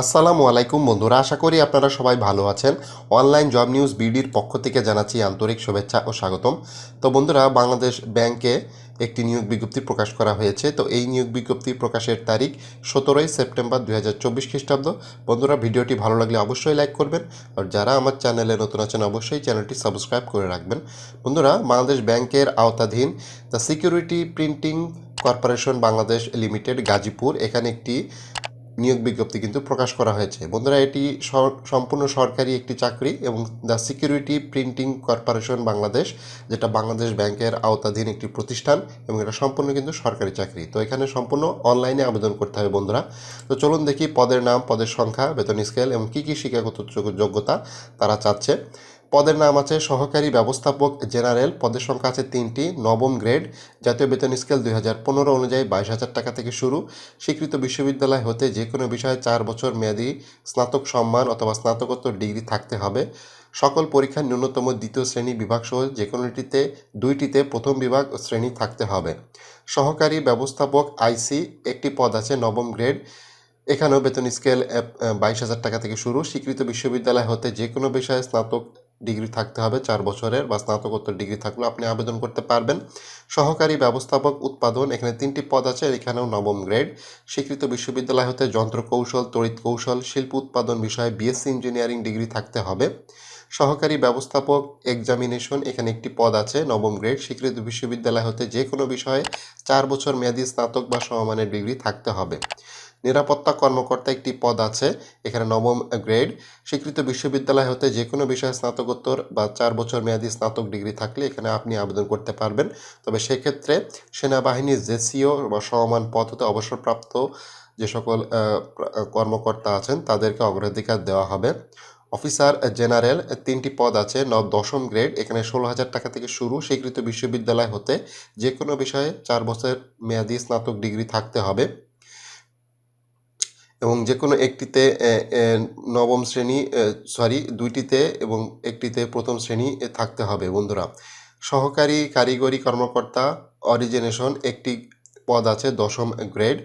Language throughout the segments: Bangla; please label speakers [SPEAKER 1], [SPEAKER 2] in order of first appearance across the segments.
[SPEAKER 1] আসসালামু আলাইকুম বন্ধুরা, আশা করি আপনারা সবাই ভালো আছেন। অনলাইন জব নিউজ বিডির পক্ষ থেকে জানাচ্ছি আন্তরিক শুভেচ্ছা ও স্বাগতম। তো বন্ধুরা, বাংলাদেশ ব্যাংকে একটি নিয়োগ বিজ্ঞপ্তি প্রকাশ করা হয়েছে। তো এই নিয়োগ বিজ্ঞপ্তি প্রকাশের তারিখ সতেরোই সেপ্টেম্বর দুই হাজার চব্বিশ খ্রিস্টাব্দ। বন্ধুরা, ভিডিওটি ভালো লাগলে অবশ্যই লাইক করবেন। আর যারা আমার চ্যানেলে নতুন আছেন, অবশ্যই চ্যানেলটি সাবস্ক্রাইব করে রাখবেন। বন্ধুরা, বাংলাদেশ ব্যাংকের আওতাধীন the security printing corporation Bangladesh limited Gazipur, এখানে একটি নিয়োগ বিজ্ঞপ্তি কিন্তু প্রকাশ করা হয়েছে। বন্ধুরা, এটি সম্পূর্ণ সরকারি একটি চাকরি এবং the security printing corporation Bangladesh, যেটা বাংলাদেশ ব্যাংকের আওতাধীন একটি প্রতিষ্ঠান এবং এটা সম্পূর্ণ কিন্তু সরকারি চাকরি। তো এখানে সম্পূর্ণ অনলাইনে আবেদন করতে হবে বন্ধুরা। তো চলুন দেখি পদের নাম, পদের সংখ্যা, বেতন স্কেল এবং কী কী শিক্ষাগত যোগ্যতা তারা চাচ্ছে। পদের নাম আছে সহকারী ব্যবস্থাপক জেনারেল, পদের সংখ্যা আছে তিনটি, নবম গ্রেড, জাতীয় বেতন স্কেল দুই হাজার পনেরো অনুযায়ী বাইশ হাজার টাকা থেকে শুরু। স্বীকৃত বিশ্ববিদ্যালয় হতে যে কোনো বিষয়ে চার বছর মেয়াদী স্নাতক সম্মান অথবা স্নাতকোত্তর ডিগ্রি থাকতে হবে। সকল পরীক্ষার ন্যূনতম দ্বিতীয় শ্রেণি বিভাগ সহ যে কোনোটিতে, দুইটিতে প্রথম বিভাগ শ্রেণি থাকতে হবে। সহকারী ব্যবস্থাপক আইসি একটি পদ আছে নবম গ্রেড, এখানেও বেতন স্কেল বাইশ হাজার টাকা থেকে শুরু। স্বীকৃত বিশ্ববিদ্যালয় হতে যে কোনো বিষয়ে স্নাতক ডিগ্রি থাকতে হবে চার বছরের বা স্নাতকোত্তর ডিগ্রি থাকলেও আপনি আবেদন করতে পারবেন। সহকারী ব্যবস্থাপক উৎপাদন, এখানে তিনটি পদ আছে এখানেও নবম গ্রেড। স্বীকৃত বিশ্ববিদ্যালয় হতে যন্ত্র কৌশল তড়িৎ কৌশল, শিল্প উৎপাদন বিষয়ে বিএসসি ইঞ্জিনিয়ারিং ডিগ্রি থাকতে হবে। সহকারী ব্যবস্থাপক এক্সামিনেশন এখানে একটি পদ আছে, নবম গ্রেড। স্বীকৃত বিশ্ববিদ্যালয় হতে যে কোনো বিষয়ে চার বছর মেয়াদী স্নাতক বা সমমানের ডিগ্রি থাকতে হবে। নিরাপত্তা কর্মকর্তা একটি পদ আছে, এখানে নবম গ্রেড। স্বীকৃত বিশ্ববিদ্যালয় হতে যে কোনো বিষয়ে স্নাতকোত্তর বা চার বছর মেয়াদী স্নাতক ডিগ্রি থাকলে এখানে আপনি আবেদন করতে পারবেন। তবে সেক্ষেত্রে সেনাবাহিনীর জেসিও বা সমমান পদ হতে অবসরপ্রাপ্ত যে সকল কর্মকর্তা আছেন, তাদেরকে অগ্রাধিকার দেওয়া হবে। অফিসার জেনারেল তিনটি পদ আছে নব দশম গ্রেড, এখানে ষোলো হাজার টাকা থেকে শুরু। স্বীকৃত বিশ্ববিদ্যালয় হতে যে কোনো বিষয়ে চার বছর মেয়াদী স্নাতক ডিগ্রি থাকতে হবে। এবং যে কোনো একটিতে নবম শ্রেণি সরি দুইটিতে এবং একটিতে প্রথম শ্রেণি থাকতে হবে বন্ধুরা। সহকারী কারিগরি কর্মকর্তা অরিজিনেশন একটি পদ আছে দশম grade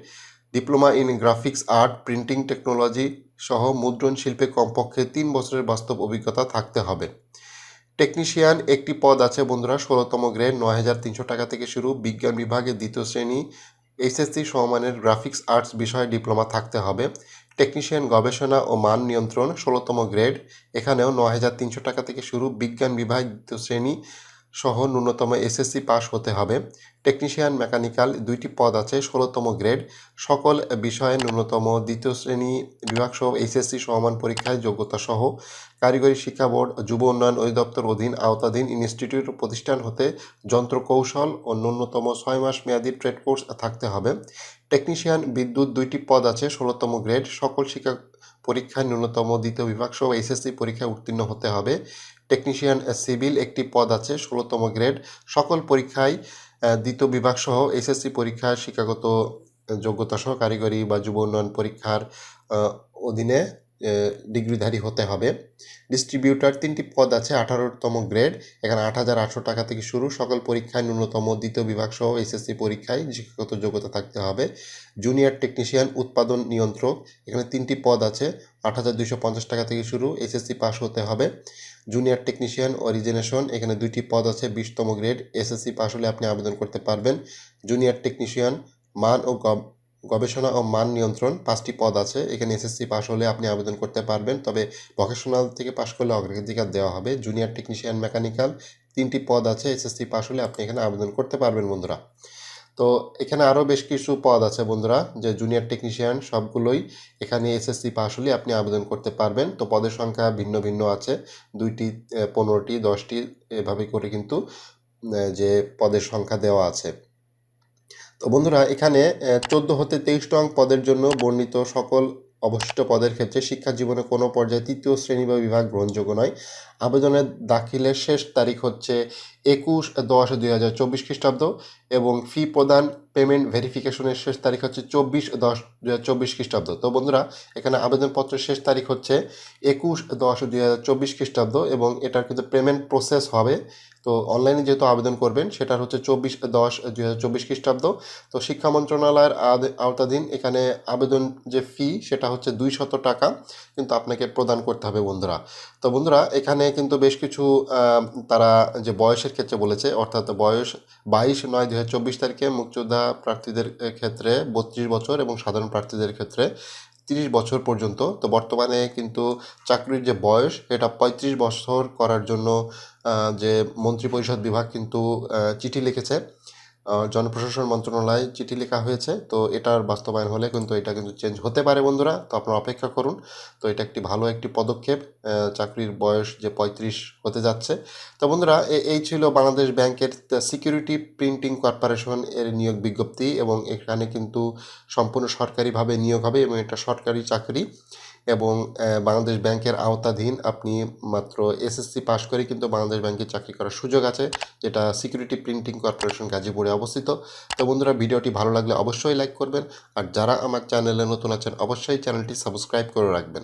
[SPEAKER 1] diploma in graphics art printing technology সহ মুদ্রণ শিল্পে কমপক্ষে তিন বছরের বাস্তব অভিজ্ঞতা থাকতে হবে। টেকনিশিয়ান একটি পদ আছে বন্ধুরা, ষোলোতম গ্রেড নয় হাজার তিনশো টাকা থেকে শুরু। বিজ্ঞান বিভাগে দ্বিতীয় শ্রেণি এইচএসসি সমমানের গ্রাফিক্স আর্টস বিষয়ে ডিপ্লোমা থাকতে হবে। টেকনিশিয়ান গবেষণা ও মান নিয়ন্ত্রণ, ষোলোতম গ্রেড। এখানেও ন হাজার তিনশো টাকা থেকে শুরু বিজ্ঞান বিভাগ শ্রেণি। সহ ন্যূনতম এসএসসি পাস হতে হবে। টেকনিশিয়ান মেকানিক্যাল দুইটি পদ আছে, ষোলোতম গ্রেড সকল বিষয়ে ন্যূনতম দ্বিতীয় শ্রেণি বিভাগ সহ এইচএসসি সমান পরীক্ষায় যোগ্যতা সহ কারিগরি শিক্ষা বোর্ড, যুব উন্নয়ন অধিদপ্তর অধীন আওতাধীন ইনস্টিটিউট প্রতিষ্ঠান হতে যন্ত্র কৌশল ও ন্যূনতম ছয় মাস মেয়াদী ট্রেড কোর্স থাকতে হবে। টেকনিশিয়ান বিদ্যুৎ দুইটি পদ আছে, ষোলোতম গ্রেড সকল শিক্ষা পরীক্ষায় ন্যূনতম দ্বিতীয় বিভাগ সহ এইচএসসি পরীক্ষায় উত্তীর্ণ হতে হবে। টেকনিশিয়ান সিভিল একটি পদ আছে, ষোলোতম গ্রেড সকল পরীক্ষায় দ্বিতীয় বিভাগ সহ এসএসসি পরীক্ষায় শিক্ষাগত যোগ্যতা সহ কারিগরি বা যুব উন্নয়ন পরীক্ষার অধীনে ডিগ্রিধারী হতে হবে। ডিস্ট্রিবিউটার তিনটি পদ আছে, আঠারোতম গ্রেড এখানে আট হাজার আটশো টাকা থেকে শুরু। সকল পরীক্ষায় ন্যূনতম দ্বিতীয় বিভাগ সহ এসএসসি পরীক্ষায় শিক্ষাগত যোগ্যতা থাকতে হবে। জুনিয়র টেকনিশিয়ান উৎপাদন নিয়ন্ত্রক, এখানে তিনটি পদ আছে, আট হাজার দুইশো পঞ্চাশ টাকা থেকে শুরু, এসএসসি পাস হতে হবে। জুনিয়র টেকনিশিয়ান অরিজিনেশন এখানে দুইটি পদ আছে, বিশতম গ্রেড এসএসসি পাস হলে আপনি আবেদন করতে পারবেন। জুনিয়র টেকনিশিয়ান মান ও গবেষণা ও মান নিয়ন্ত্রণ, পাঁচটি পদ আছে। এখানে এসএসসি পাস হলে আপনি আবেদন করতে পারবেন। তবে ভকেশনাল থেকে পাস করলে অগ্রাধিকার দেওয়া হবে। জুনিয়র টেকনিশিয়ান মেকানিক্যাল তিনটি পদ আছে। এসএসসি পাস হলে আপনি এখানে আবেদন করতে পারবেন বন্ধুরা। তো এখানে আরও বেশ কিছু পদ আছে বন্ধুরা, যে জুনিয়র টেকনিশিয়ান সবগুলোই এখানে এসএসসি পাস হলে আপনি আবেদন করতে পারবেন। তো পদের সংখ্যা ভিন্ন ভিন্ন আছে। দুইটি পনেরোটি, দশটি, এভাবে করে কিন্তু যে পদের সংখ্যা দেওয়া আছে। তো বন্ধুরা, এখানে চোদ্দ হতে তেইশ টং পদের জন্য বর্ণিত সকল অবশিষ্ট পদের ক্ষেত্রে শিক্ষা জীবনে কোনো পর্যায়ে তৃতীয় শ্রেণি বা বিভাগ গ্রহণযোগ্য নয়। আবেদনের দাখিলের শেষ তারিখ হচ্ছে একুশ, দশ, দুই হাজার চব্বিশ খ্রিস্টাব্দ এবং ফি প্রদান পেমেন্ট ভেরিফিকেশনের শেষ তারিখ হচ্ছে চব্বিশ, দশ, দুই হাজার চব্বিশ খ্রিস্টাব্দ। তো বন্ধুরা, এখানে আবেদনপত্রের শেষ তারিখ হচ্ছে একুশ, দশ, দুই হাজার চব্বিশ খ্রিস্টাব্দ এবং এটার কিন্তু পেমেন্ট প্রসেস হবে। তো অনলাইনে যেহেতু আবেদন করবেন, সেটার হচ্ছে চব্বিশ, দশ, দুই হাজার চব্বিশ খ্রিস্টাব্দ। তো শিক্ষা মন্ত্রণালয়ের আওতাধীন এখানে আবেদন যে ফি সেটা হচ্ছে দুইশত টাকা কিন্তু আপনাকে প্রদান করতে হবে বন্ধুরা। তো বন্ধুরা, এখানে কিন্তু বেশ কিছু তারা যে বয়সের ক্ষেত্রে বলেছে, অর্থাৎ বয়স বাইশ নয় দু হাজার চব্বিশ তারিখে মুক্তিযোদ্ধা প্রার্থীদের ক্ষেত্রে বত্রিশ বছর এবং সাধারণ প্রার্থীদের ক্ষেত্রে তিরিশ বছর পর্যন্ত। তো বর্তমানে কিন্তু চাকরির যে বয়স, এটা পঁয়ত্রিশ বছর করার জন্য যে মন্ত্রিপরিষদ বিভাগ কিন্তু চিঠি লিখেছে। জনপ্রশাসন মন্ত্রণালয়ে চিঠি লেখা হয়েছে। তো এটার বাস্তবায়ন হলে কিন্তু এটা কিন্তু চেঞ্জ হতে পারে বন্ধুরা। তো আপনারা অপেক্ষা করুন। তো এটা একটি ভালো একটি পদক্ষেপ। চাকরির বয়স যে পঁয়ত্রিশ হতে যাচ্ছে। তো বন্ধুরা এই ছিল বাংলাদেশ ব্যাংকের সিকিউরিটি প্রিন্টিং কর্পোরেশন এর নিয়োগ বিজ্ঞপ্তি এবং এখানে কিন্তু সম্পূর্ণ সরকারিভাবে নিয়োগ হবে এবং এটা সরকারি চাকরি। এবং বাংলাদেশ ব্যাংকের আওতাধীন আপনি মাত্র এসএসসি পাস করে কিন্তু বাংলাদেশ ব্যাংকে চাকরি করার সুযোগ আছে, যেটা সিকিউরিটি প্রিন্টিং কর্পোরেশন গাজীপুরে অবস্থিত। তো বন্ধুরা, ভিডিওটি ভালো লাগলে অবশ্যই লাইক করবেন, আর যারা আমার চ্যানেলে নতুন আছেন, অবশ্যই চ্যানেলটি সাবস্ক্রাইব করে রাখবেন।